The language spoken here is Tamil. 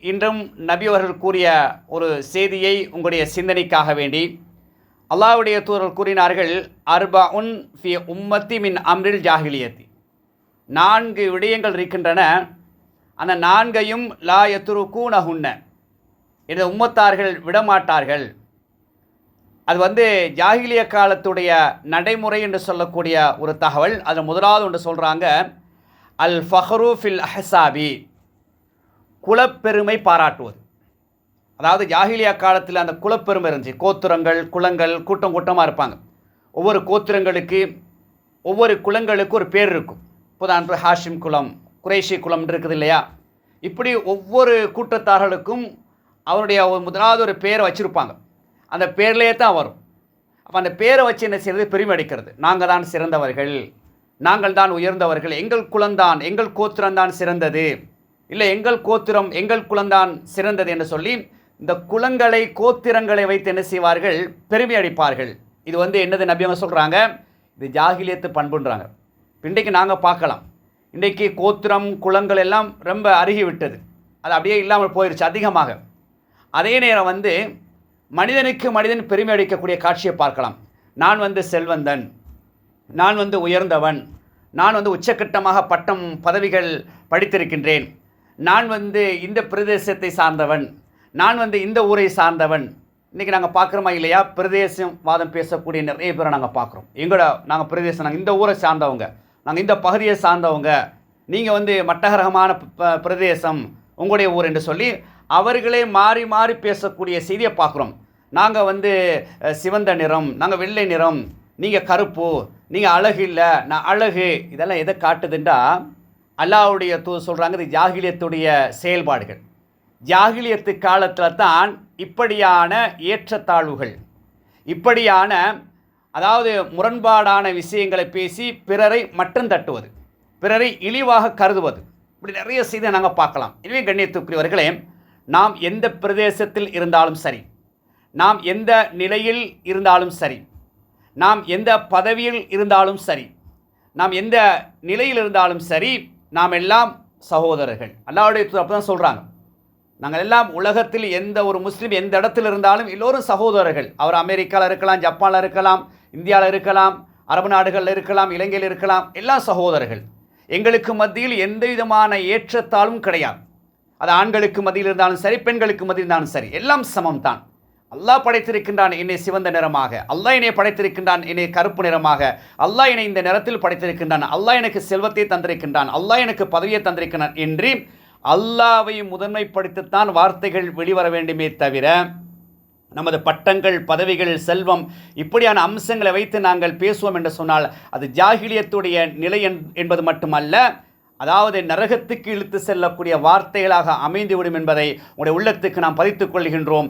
இன்றும் நபி அவர்கள் கூறிய ஒரு செய்தியை உங்களுடைய சிந்தனைக்காக வேண்டி அல்லாவுடைய தூதர்கள் கூறினார்கள் அர்பா உன் ஃபி உம்மத்தி மின் அம்ரில் ஜாகிலியத்தி நான்கு விடயங்கள் இருக்கின்றன. அந்த நான்கையும் லா எத்துரு கூனஹுன்ன இதை உம்மத்தார்கள் விடமாட்டார்கள். அது வந்து ஜாகிலிய காலத்துடைய நடைமுறை என்று சொல்லக்கூடிய ஒரு தகவல். அதில் முதலாவது ஒன்று சொல்கிறாங்க அல் ஃபஹ்ரு ஃபில் அஹசாபி. குலப்பெருமை பாராட்டுவது. அதாவது ஜாகிலியா காலத்தில் அந்த குலப்பெருமை இருந்துச்சு. கோத்திரங்கள் குளங்கள் கூட்டம் கூட்டமாக இருப்பாங்க. ஒவ்வொரு கோத்திரங்களுக்கு ஒவ்வொரு குலங்களுக்கு ஒரு பேர் இருக்கும். இப்போதான் ஹாஷிம் குலம் குறைஷி குலம் இருக்குது இல்லையா? இப்படி ஒவ்வொரு கூட்டத்தார்களுக்கும் அவருடைய முதலாவது ஒரு பேரை வச்சுருப்பாங்க. அந்த பேர்லேயே தான் வரும். அப்போ அந்த பேரை வச்சு என்ன செய்யறது? பெருமை அடிக்கிறது. நாங்கள் தான் சிறந்தவர்கள். நாங்கள் தான் உயர்ந்தவர்கள். எங்கள் குலம்தான் எங்கள் கோத்திரம்தான் சிறந்தது. இல்லை எங்கள் கோத்திரம் எங்கள் குலந்தான் சிறந்தது என்று சொல்லி இந்த குலங்களை கோத்திரங்களை வைத்து என்ன செய்வார்கள்? பெருமை அடிப்பார்கள். இது வந்து என்னது நபியவங்க சொல்கிறாங்க இது ஜாகிலியத்து பண்புன்றாங்க. இன்றைக்கு நாங்கள் பார்க்கலாம். இன்றைக்கு கோத்திரம் குளங்கள் எல்லாம் ரொம்ப அருகி விட்டது. அது அப்படியே இல்லாமல் போயிடுச்சு அதிகமாக. அதே நேரம் வந்து மனிதனுக்கு மனிதன் பெருமை அடிக்கக்கூடிய காட்சியை பார்க்கலாம். நான் வந்து செல்வந்தன். நான் வந்து உயர்ந்தவன். நான் வந்து உச்சக்கட்டமாக பட்டம் பதவிகள் படித்திருக்கின்றேன். நான் வந்து இந்த பிரதேசத்தை சார்ந்தவன். நான் வந்து இந்த ஊரை சார்ந்தவன். இன்றைக்கி நாங்கள் பார்க்குறோமா இல்லையா? பிரதேசம் வாதம் பேசக்கூடிய நிறைய பேரை நாங்கள் பார்க்குறோம். எங்களோட நாங்கள் பிரதேசம் நாங்கள் இந்த ஊரை சார்ந்தவங்க. நாங்கள் இந்த பகுதியை சார்ந்தவங்க. நீங்கள் வந்து மட்டகரகமான ப- பிரதேசம் உங்களுடைய ஊர் என்று சொல்லி அவர்களே மாறி மாறி பேசக்கூடிய செய்தியை பார்க்குறோம். நாங்கள் வந்து சிவந்த நிறம் நாங்கள் வெள்ளை நிறம் நீங்கள் கருப்பு நீங்கள் அழகு இல்லை நான் அழகு இதெல்லாம் எதை காட்டுதுன்றா அல்லாவுடைய தூ சொல்கிறாங்க இது ஜாகிலியத்துடைய செயல்பாடுகள். ஜாகிலியத்து காலத்தில் தான் இப்படியான ஏற்றத்தாழ்வுகள் இப்படியான அதாவது முரண்பாடான விஷயங்களை பேசி பிறரை மட்டம் தட்டுவது பிறரை இழிவாக கருதுவது. இப்படி நிறைய செய்தி நாங்கள் பார்க்கலாம். எனவே கண்ணியத்துக்குரியவர்களே நாம் எந்த பிரதேசத்தில் இருந்தாலும் சரி நாம் எந்த நிலையில் இருந்தாலும் சரி நாம் எந்த பதவியில் இருந்தாலும் சரி நாம் எந்த நிலையில் இருந்தாலும் சரி நாம் எல்லாம் சகோதரர்கள். அல்லாவுடைய அப்போ தான் சொல்கிறாங்க நாங்கள் எல்லாம் உலகத்தில் எந்த ஒரு முஸ்லீம் எந்த இடத்தில் இருந்தாலும் எல்லோரும் சகோதரர்கள். அவர் அமெரிக்காவில் இருக்கலாம் ஜப்பானில் இருக்கலாம் இந்தியாவில் இருக்கலாம் அரபு நாடுகளில் இருக்கலாம் இலங்கையில் இருக்கலாம் எல்லாம் சகோதரர்கள். எங்களுக்கு மத்தியில் எந்த விதமான ஏற்றத்தாலும் கிடையாது. அது ஆண்களுக்கு மத்தியில் இருந்தாலும் சரி பெண்களுக்கு மத்தியில் இருந்தாலும் சரி எல்லாம் சமம் தான் அல்லாஹ் படைத்திருக்கின்றான் என்னை சிவந்த நிறமாக. அல்லாஹ் என்னை படைத்திருக்கின்றான் என்னை கருப்பு நிறமாக. அல்லாஹ் என்னை இந்த நிறத்தில் படைத்திருக்கின்றான். அல்லாஹ் எனக்கு செல்வத்தை தந்திருக்கின்றான். அல்லாஹ் எனக்கு பதவியை தந்திருக்கின்றான் என்று அல்லாவை முதன்மைப்படுத்தித்தான் வார்த்தைகள் வெளிவர வேண்டுமே தவிர நமது பட்டங்கள் பதவிகள் செல்வம் இப்படியான அம்சங்களை வைத்து நாங்கள் பேசுவோம் என்று சொன்னால் அது ஜாகிலியத்துடைய நிலை என்- என்பது மட்டுமல்ல அதாவது நரகத்துக்கு இழுத்து செல்லக்கூடிய வார்த்தைகளாக அமைந்துவிடும் என்பதை உங்களுடைய உள்ளத்துக்கு நாம் பதித்துக் கொள்கின்றோம்.